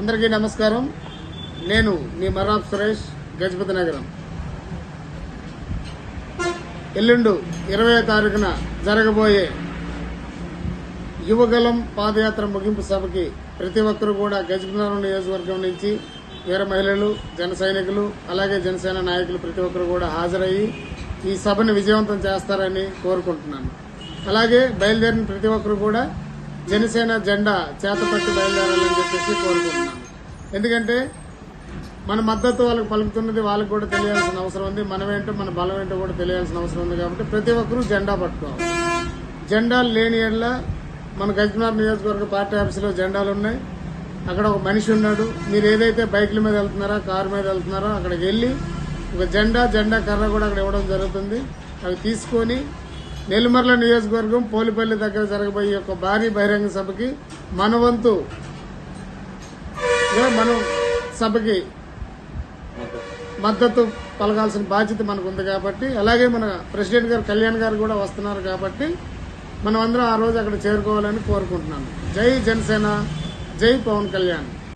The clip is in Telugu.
అందరికీ నమస్కారం. నేను మీ మరాబ్ సురేష్ గజపతి నగరం. ఎల్లుండు ఇరవై తారీఖున జరగబోయే యువగలం పాదయాత్ర ముగింపు సభకి ప్రతి ఒక్కరు కూడా గజపతి నగరం నియోజకవర్గం నుంచి వీర మహిళలు జన సైనికులు అలాగే జనసేన నాయకులు ప్రతి ఒక్కరు కూడా హాజరయ్యి ఈ సభను విజయవంతం చేస్తారని కోరుకుంటున్నాను. అలాగే బయలుదేరిన ప్రతి ఒక్కరు కూడా జనసేన జెండా చేతపట్టి బయలుదేరాలని చెప్పేసి కోరుకుంటున్నాను. ఎందుకంటే మన మద్దతు వాళ్ళకి పలుకుతున్నది వాళ్ళకి కూడా తెలియాల్సిన అవసరం ఉంది. మనమేంటో మన బలం ఏంటో కూడా తెలియాల్సిన అవసరం ఉంది కాబట్టి ప్రతి ఒక్కరూ జెండా పట్టుకోవాలి. జెండాలు లేని ఎడల మన గజనార్ నియోజకవర్గ పార్టీ ఆఫీసులో జెండాలు ఉన్నాయి. అక్కడ ఒక మనిషి ఉన్నాడు. మీరు ఏదైతే బైకుల మీద వెళ్తున్నారో కారు మీద వెళ్తున్నారో అక్కడికి వెళ్ళి ఒక జెండా జెండా కర్ర కూడా అక్కడ ఇవ్వడం జరుగుతుంది. అవి తీసుకొని నెల్లిమర్ల నియోజకవర్గం పోలిపల్లి దగ్గర జరగబోయే ఒక భారీ బహిరంగ సభకి మన వంతు మన సభకి మద్దతు పలకాల్సిన బాధ్యత మనకు ఉంది కాబట్టి అలాగే మన ప్రెసిడెంట్ గారు కళ్యాణ్ గారు కూడా వస్తున్నారు కాబట్టి మనం అందరం ఆ రోజు అక్కడ చేరుకోవాలని కోరుకుంటున్నాను. జై జనసేన జై పవన్ కళ్యాణ్.